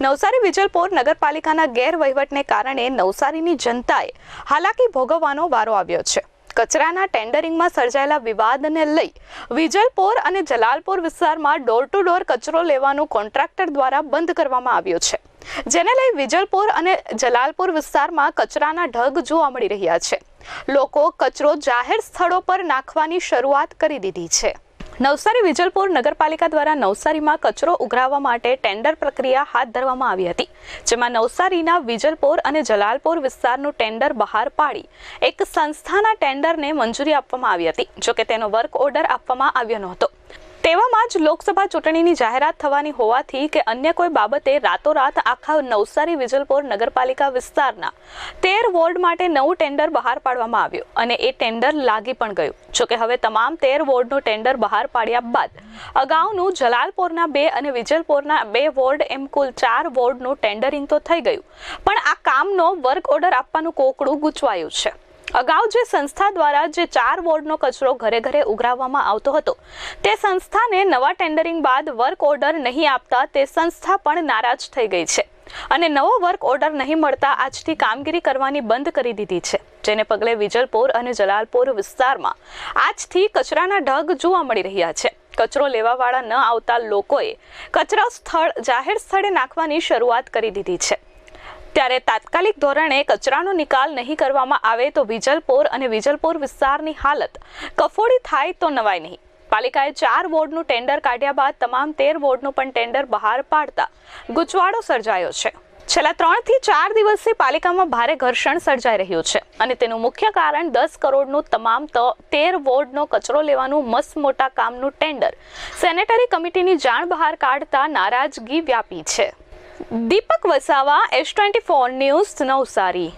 નવસારી વિજલપોર નગરપાલિકાના ગેરવહીવટને કારણે નવસારીની જનતાએ હાલાકી ભોગવવાનો વારો આવ્યો છે. કચરાના ટેન્ડરિંગમાં સર્જાયેલા વિવાદને લઈ વિજલપોર અને જલાલપોર વિસ્તારમાં ડોર ટુ ડોર કચરો લેવાનું કોન્ટ્રાક્ટર દ્વારા બંધ કરવામાં આવ્યો છે. જેને લઈ વિજલપોર અને જલાલપુર વિસ્તારમાં કચરાના ઢગ જોવા મળી રહ્યા છે. લોકો કચરો જાહેર સ્થળો પર નાખવાની શરૂઆત કરી દીધી છે. નવસારી વિજલપુર નગરપાલિકા દ્વારા નવસારીમાં કચરો ઉઘરાવવા માટે ટેન્ડર પ્રક્રિયા હાથ ધરવામાં આવી હતી, જેમાં નવસારીના વિજલપુર અને જલાલપુર વિસ્તારનું ટેન્ડર બહાર પાડી એક સંસ્થાના ટેન્ડરને મંજૂરી આપવામાં આવી હતી, જોકે તેનો વર્ક ઓર્ડર આપવામાં આવ્યો નહોતો. તેવામાં જ લોકસભા ચૂંટણીની જાહેરાત થવાની હોવાથી કે અન્ય કોઈ બાબતે રાતોરાત આખા નવસારી વિજલપોર નગરપાલિકા વિસ્તારના તેર વોર્ડ માટે નવું ટેન્ડર બહાર પાડવામાં આવ્યું અને એ ટેન્ડર લાગી પણ ગયું. જોકે હવે તમામ તેર વોર્ડનું ટેન્ડર બહાર પાડ્યા બાદ અગાઉનું જલાલપોરના બે અને વિજલપોરના બે વોર્ડ એમ કુલ ચાર વોર્ડનું ટેન્ડરિંગ તો થઈ ગયું. પણ આ કામનો વર્ક ઓર્ડર આપવાનું કોકડું ગૂંચવાયું છે. અગાઉ જે સંસ્થા દ્વારા જે ચાર વોર્ડનો કચરો ઘરે ઘરે ઉઘરાવવામાં આવતો હતો, તે સંસ્થાને નવા ટેન્ડરિંગ બાદ વર્ક ઓર્ડર નહીં આપતા તે સંસ્થા પણ નારાજ થઈ ગઈ છે. અને નવો વર્ક ઓર્ડર નહીં મળતા આજથી કામગીરી કરવાની બંધ કરી દીધી છે, જેને પગલે વિજલપોર અને જલાલપોર વિસ્તારમાં આજથી કચરાના ઢગ જોવા મળી રહ્યા છે. કચરો લેવાવાળા ન આવતા લોકોએ કચરા સ્થળ જાહેર સ્થળે નાખવાની શરૂઆત કરી દીધી છે. ત્યારે તાત્કાલિક ધોરણે કચરાનો નિકાલ નહીં કરવામાં આવે તો વિજલપોર અને વિજલપોર વિસ્તારની હાલત કફોડી થાય તો નવાય નહીં. પાલિકાએ ચાર વોર્ડનું ટેન્ડર કાઢ્યા બાદ તમામ તેર વોર્ડનું પણ ટેન્ડર બહાર પાડતા ગુચવાડો સર્જાયો છે. છેલ્લા ત્રણથી ચાર દિવસથી પાલિકામાં ભારે ઘર્ષણ સર્જાઈ રહ્યું છે અને તેનું મુખ્ય કારણ દસ કરોડનું તમામ તેર વોર્ડનો કચરો લેવાનું મસ્ત મોટા કામનું ટેન્ડર. સેનેટરી કમિટીની જાણ બહાર કાઢતા નારાજગી વ્યાપી છે. Deepak Vasava S twenty four news Navsari.